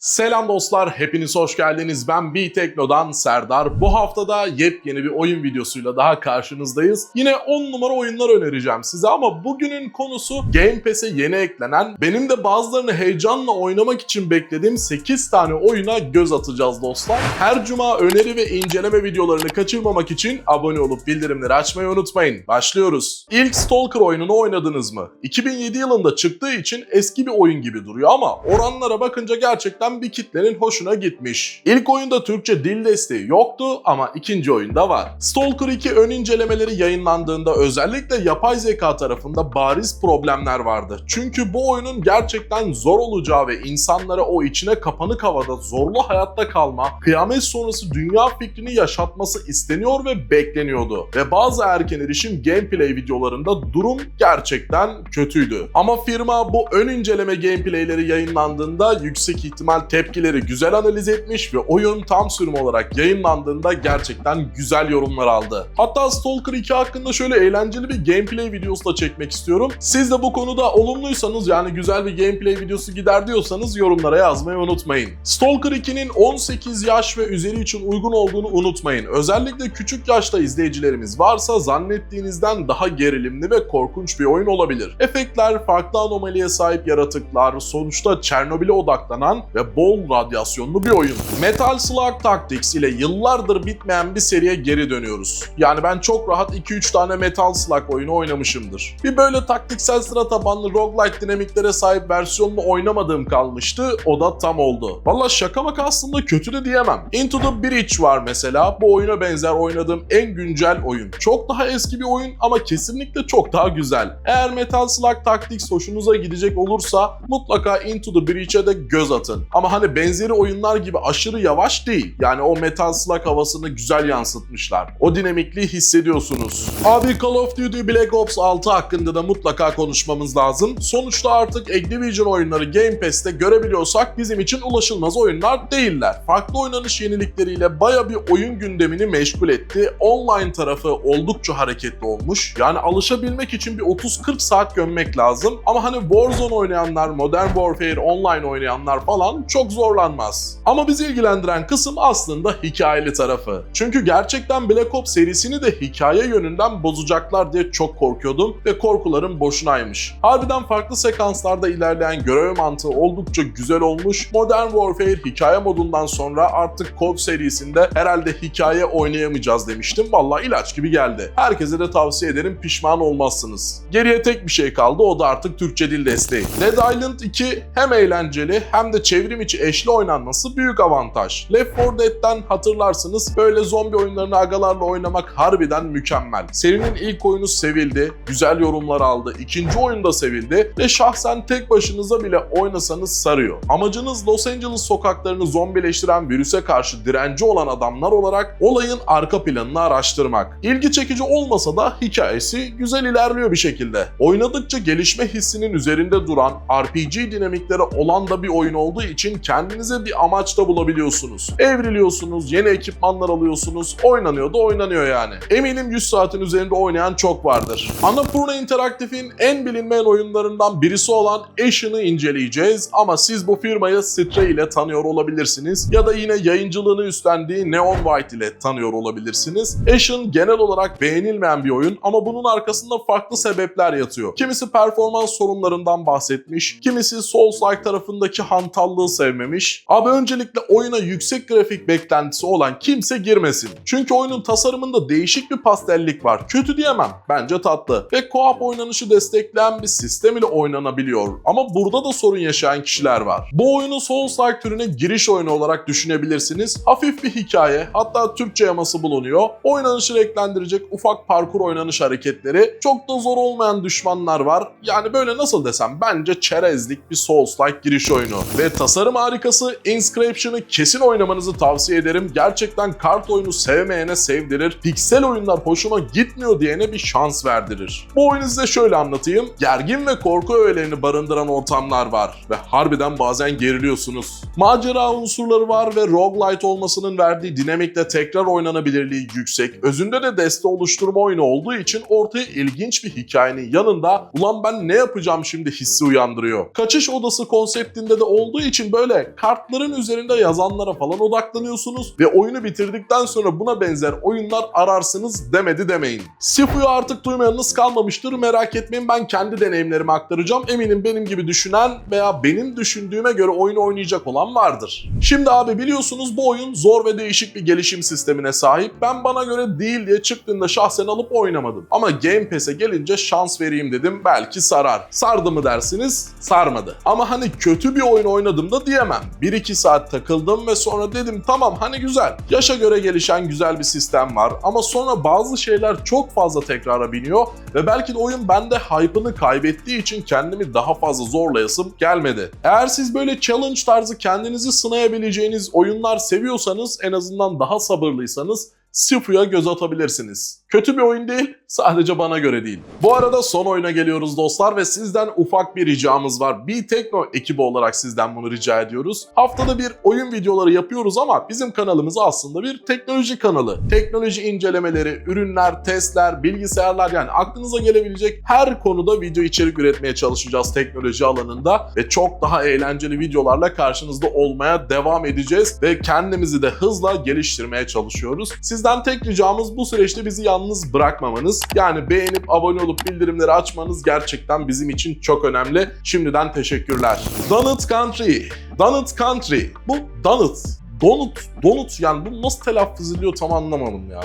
Selam dostlar, hepiniz hoş geldiniz. Ben B-Tekno'dan Serdar. Bu haftada yepyeni bir oyun videosuyla daha karşınızdayız. Yine 10 numara oyunlar önereceğim size ama bugünün konusu Game Pass'e yeni eklenen, benim de bazılarını heyecanla oynamak için beklediğim 8 tane oyuna göz atacağız dostlar. Her cuma öneri ve inceleme videolarını kaçırmamak için abone olup bildirimleri açmayı unutmayın. Başlıyoruz. İlk Stalker oyununu oynadınız mı? 2007 yılında çıktığı için eski bir oyun gibi duruyor ama oranlara bakınca gerçekten bir kitlenin hoşuna gitmiş. İlk oyunda Türkçe dil desteği yoktu ama ikinci oyunda var. Stalker 2 ön incelemeleri yayınlandığında özellikle yapay zeka tarafında bariz problemler vardı. Çünkü bu oyunun gerçekten zor olacağı ve insanlara o içine kapanık havada zorlu hayatta kalma, kıyamet sonrası dünya fikrini yaşatması isteniyor ve bekleniyordu. Ve bazı erken erişim gameplay videolarında durum gerçekten kötüydü. Ama firma bu ön inceleme gameplayleri yayınlandığında yüksek ihtimal tepkileri güzel analiz etmiş ve oyun tam sürüm olarak yayınlandığında gerçekten güzel yorumlar aldı. Hatta Stalker 2 hakkında şöyle eğlenceli bir gameplay videosu da çekmek istiyorum. Siz de bu konuda olumluysanız yani güzel bir gameplay videosu gider diyorsanız yorumlara yazmayı unutmayın. Stalker 2'nin 18 yaş ve üzeri için uygun olduğunu unutmayın. Özellikle küçük yaşta izleyicilerimiz varsa zannettiğinizden daha gerilimli ve korkunç bir oyun olabilir. Efektler, farklı anomaliye sahip yaratıklar, sonuçta Çernobil'e odaklanan ve bol radyasyonlu bir oyun. Metal Slug Tactics ile yıllardır bitmeyen bir seriye geri dönüyoruz. Yani ben çok rahat 2-3 tane Metal Slug oyunu oynamışımdır. Bir böyle taktiksel sıra tabanlı roguelike dinamiklere sahip versiyonunu oynamadığım kalmıştı. O da tam oldu. Valla şaka maka aslında kötü de diyemem. Into the Breach var mesela. Bu oyuna benzer oynadığım en güncel oyun. Çok daha eski bir oyun ama kesinlikle çok daha güzel. Eğer Metal Slug Tactics hoşunuza gidecek olursa mutlaka Into the Breach'e de göz atın. Ama hani benzeri oyunlar gibi aşırı yavaş değil. Yani o Metal Slug havasını güzel yansıtmışlar. O dinamikliği hissediyorsunuz. Abi Call of Duty Black Ops 6 hakkında da mutlaka konuşmamız lazım. Sonuçta artık Activision oyunları Game Pass'te görebiliyorsak bizim için ulaşılmaz oyunlar değiller. Farklı oynanış yenilikleriyle baya bir oyun gündemini meşgul etti. Online tarafı oldukça hareketli olmuş. Yani alışabilmek için bir 30-40 saat gömmek lazım. Ama hani Warzone oynayanlar, Modern Warfare Online oynayanlar falan çok zorlanmaz. Ama bizi ilgilendiren kısım aslında hikayeli tarafı. Çünkü gerçekten Black Ops serisini de hikaye yönünden bozacaklar diye çok korkuyordum ve korkularım boşunaymış. Harbiden farklı sekanslarda ilerleyen görev mantığı oldukça güzel olmuş. Modern Warfare hikaye modundan sonra artık kod serisinde herhalde hikaye oynayamayacağız demiştim. Vallahi ilaç gibi geldi. Herkese de tavsiye ederim pişman olmazsınız. Geriye tek bir şey kaldı o da artık Türkçe dil desteği. Dead Island 2 hem eğlenceli hem de çevrim içi eşli oynanması büyük avantaj. Left 4 Dead'den hatırlarsınız böyle zombi oyunlarını agalarla oynamak harbiden mükemmel. Serinin ilk oyunu sevildi, güzel yorumlar aldı, ikinci oyun da sevildi ve şahsen tek başınıza bile oynasanız sarıyor. Amacınız Los Angeles sokaklarını zombileştiren virüse karşı direnci olan adamlar olarak olayın arka planını araştırmak. İlgi çekici olmasa da hikayesi güzel ilerliyor bir şekilde. Oynadıkça gelişme hissinin üzerinde duran RPG dinamikleri olan da bir oyun olduğu için kendinize bir amaç da bulabiliyorsunuz. Evriliyorsunuz, yeni ekipmanlar alıyorsunuz, oynanıyor da oynanıyor yani. Eminim 100 saatin üzerinde oynayan çok vardır. Annapurna Interactive'in en bilinmeyen oyunlarından birisi olan Ashen'ı inceleyeceğiz ama siz bu firmayı Stray ile tanıyor olabilirsiniz ya da yine yayıncılığını üstlendiği Neon White ile tanıyor olabilirsiniz. Ashen genel olarak beğenilmeyen bir oyun ama bunun arkasında farklı sebepler yatıyor. Kimisi performans sorunlarından bahsetmiş, kimisi Souls-like tarafındaki hantallığı sevmemiş. Abi öncelikle oyuna yüksek grafik beklentisi olan kimse girmesin. Çünkü oyunun tasarımında değişik bir pastellik var. Kötü diyemem. Bence tatlı. Ve co-op oynanışı destekleyen bir sistem ile oynanabiliyor. Ama burada da sorun yaşayan kişiler var. Bu oyunu Souls-like türüne giriş oyunu olarak düşünebilirsiniz. Hafif bir hikaye, hatta Türkçe yaması bulunuyor. Oynanışı renklendirecek ufak parkur oynanış hareketleri. Çok da zor olmayan düşmanlar var. Yani böyle nasıl desem bence çerezlik bir Souls-like giriş oyunu. Ve tasarım harikası Inscription'ı kesin oynamanızı tavsiye ederim. Gerçekten kart oyunu sevmeyene sevdirir. Piksel oyunlar hoşuma gitmiyor diyene bir şans verdirir. Bu oyunu size şöyle anlatayım. Gergin ve korku öğelerini barındıran ortamlar var. Ve harbiden bazen geriliyorsunuz. Macera unsurları var ve roguelite olmasının verdiği dinamikle tekrar oynanabilirliği yüksek. Özünde de deste oluşturma oyunu olduğu için ortaya ilginç bir hikayenin yanında ulan ben ne yapacağım şimdi hissi uyandırıyor. Kaçış odası konseptinde de olduğu için için böyle kartların üzerinde yazanlara falan odaklanıyorsunuz ve oyunu bitirdikten sonra buna benzer oyunlar ararsınız demedi demeyin. Sifu'yu artık duymayanınız kalmamıştır merak etmeyin ben kendi deneyimlerimi aktaracağım. Eminim benim gibi düşünen veya benim düşündüğüme göre oyunu oynayacak olan vardır. Şimdi abi biliyorsunuz bu oyun zor ve değişik bir gelişim sistemine sahip. Ben bana göre değil diye çıktığında şahsen alıp oynamadım. Ama Game Pass'e gelince şans vereyim dedim belki sarar. Sardı mı dersiniz? Sarmadı. Ama hani kötü bir oyun oynadım da diyemem. 1-2 saat takıldım ve sonra dedim tamam hani güzel. Yaşa göre gelişen güzel bir sistem var ama sonra bazı şeyler çok fazla tekrara biniyor ve belki de oyun bende hype'ını kaybettiği için kendimi daha fazla zorlayasım gelmedi. Eğer siz böyle challenge tarzı kendinizi sınayabileceğiniz oyunlar seviyorsanız en azından daha sabırlıysanız Sifu'ya göz atabilirsiniz. Kötü bir oyun değil, sadece bana göre değil. Bu arada son oyuna geliyoruz dostlar ve sizden ufak bir ricamız var. Bir Tekno ekibi olarak sizden bunu rica ediyoruz. Haftada bir oyun videoları yapıyoruz ama bizim kanalımız aslında bir teknoloji kanalı. Teknoloji incelemeleri, ürünler, testler, bilgisayarlar yani aklınıza gelebilecek her konuda video içerik üretmeye çalışacağız teknoloji alanında ve çok daha eğlenceli videolarla karşınızda olmaya devam edeceğiz ve kendimizi de hızla geliştirmeye çalışıyoruz. Sizden tek ricamız bu süreçte bizi yalnız bırakmamanız. Yani beğenip abone olup bildirimleri açmanız gerçekten bizim için çok önemli. Şimdiden teşekkürler. Donut Country. Donut Country. Bu Donut. Donut, donut yani bu nasıl telaffuz ediliyor tam anlamadım ya.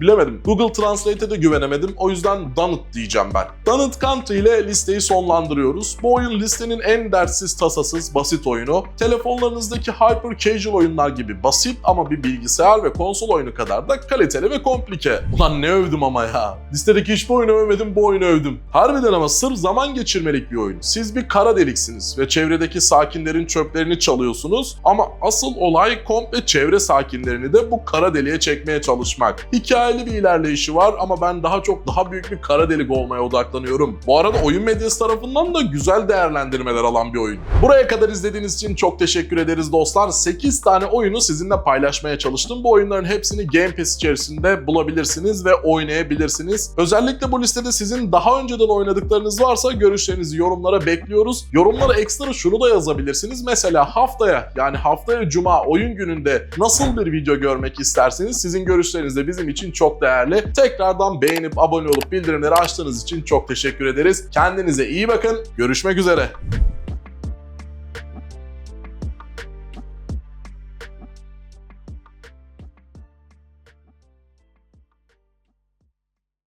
Bilemedim. Google Translate'e de güvenemedim. O yüzden Donut diyeceğim ben. Donut Country ile listeyi sonlandırıyoruz. Bu oyun listenin en dertsiz, tasasız, basit oyunu. Telefonlarınızdaki hyper casual oyunlar gibi basit ama bir bilgisayar ve konsol oyunu kadar da kaliteli ve komplike. Ulan ne övdüm ama ya. Listedeki hiçbir oyunu övmedim, bu oyunu övdüm. Harbiden ama sırf zaman geçirmelik bir oyun. Siz bir kara deliksiniz ve çevredeki sakinlerin çöplerini çalıyorsunuz ama asıl olay komple çevre sakinlerini de bu kara deliğe çekmeye çalışmak. Hikayeli bir ilerleyişi var ama ben daha çok daha büyük bir kara delik olmaya odaklanıyorum. Bu arada oyun medyası tarafından da güzel değerlendirmeler alan bir oyun. Buraya kadar izlediğiniz için çok teşekkür ederiz dostlar. 8 tane oyunu sizinle paylaşmaya çalıştım. Bu oyunların hepsini Game Pass içerisinde bulabilirsiniz ve oynayabilirsiniz. Özellikle bu listede sizin daha önceden oynadıklarınız varsa görüşlerinizi yorumlara bekliyoruz. Yorumlara ekstra şunu da yazabilirsiniz. Mesela haftaya yani haftaya cuma oyun gününde nasıl bir video görmek isterseniz sizin görüşleriniz de bizim için çok değerli. Tekrardan beğenip abone olup bildirimleri açtığınız için çok teşekkür ederiz. Kendinize iyi bakın. Görüşmek üzere.